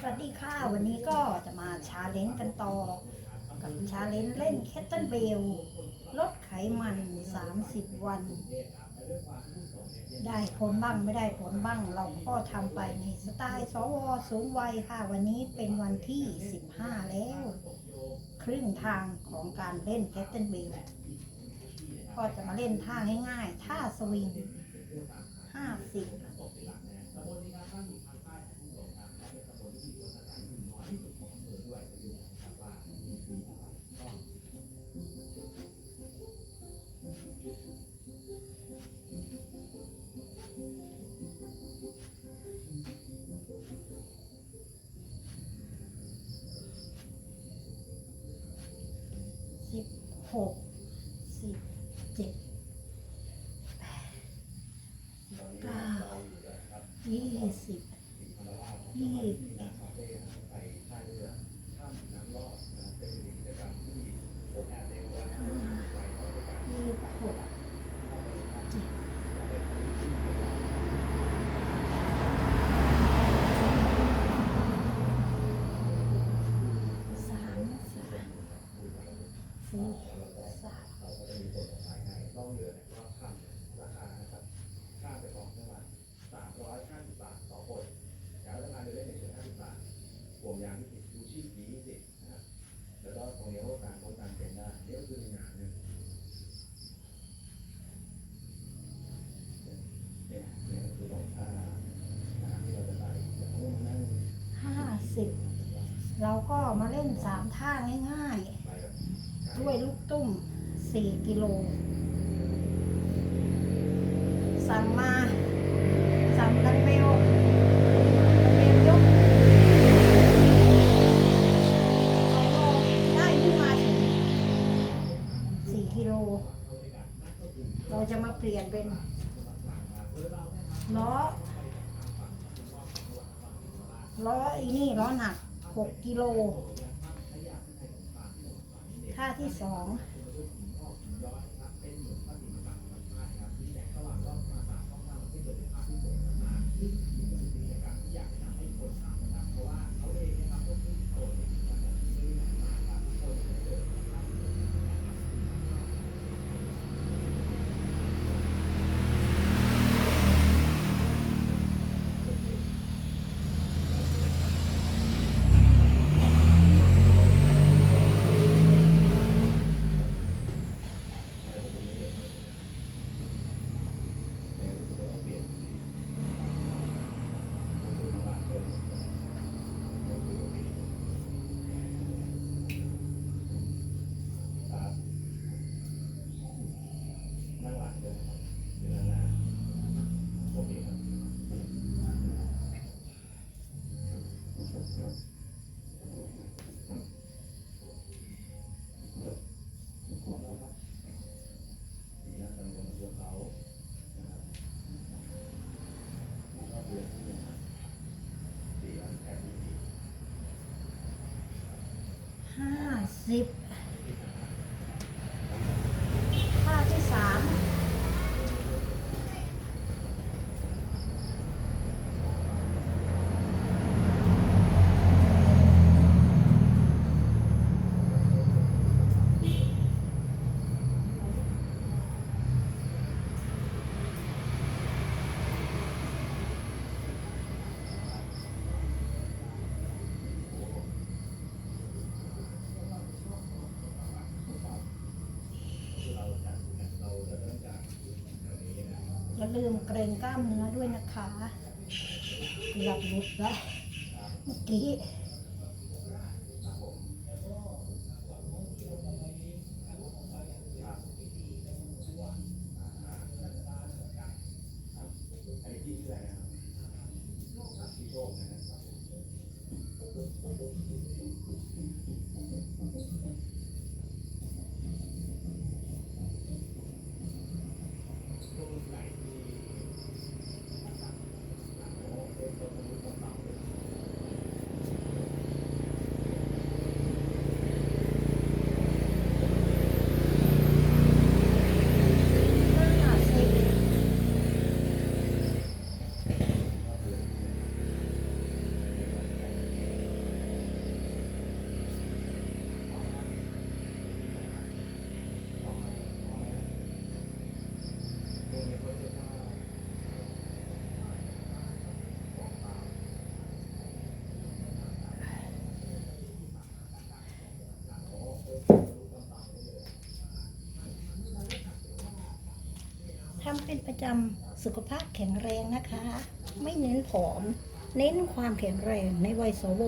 สวัสดีค่ะ วันนี้ก็จะมาชาเลนจ์กันต่อ กับชาเลนจ์เล่นแคตเทิลเบลลดไขมัน 30 วัน ได้ผลบ้างไม่ได้ผลบ้าง เราก็ทำไปในสไตล์สวสูงวัยค่ะ วันนี้เป็นวันที่ 15 แล้ว ครึ่งทางของการเล่นแคตเทิลเบลก็จะมาเล่นท่าง่ายๆ ท่าสวิง กสิบเจ็ดแปดเก้ายี่สิบยี่สิบเอ็ดยี่สิบหกเจ็ดสามสามสี่สาม ห่วงยางที่ติดชูชีพดีที่สุดนะครับ แล้วก็ตรงนี้ว่าการป้องกันเป็นได้เดี๋ยวคือหนางเนี่ยเนี่ยเนี่ยคือของท่านะครับที่เราจะไปแต่เขามานั่ง ห้าสิบ เราก็มาเล่นสามท่าง่ายๆ ด้วยลูกตุ้มสี่กิโล สั่งมาสั่งดันเบลเบลยกเอาลได้ขึ้นมาถึงสี่กิโล เราจะมาเปลี่ยนเป็นล้อล้ออีนี่ล้อหนัก 6 กิโล ท่าที่สองาสิบท่าที่สาม อย่าลืมเกรงกล้ามเนื้อด้วยนะคะเกือบหลุดแล้วเมื่อกี้ อันนี้ที่ชื่ออะไรนะครับที่โชคนะครับ ห ทำเป็นประจำสุขภาพแข็งแรงนะคะ ไม่เน้นผอม เน้นความแข็งแรงในวัยสว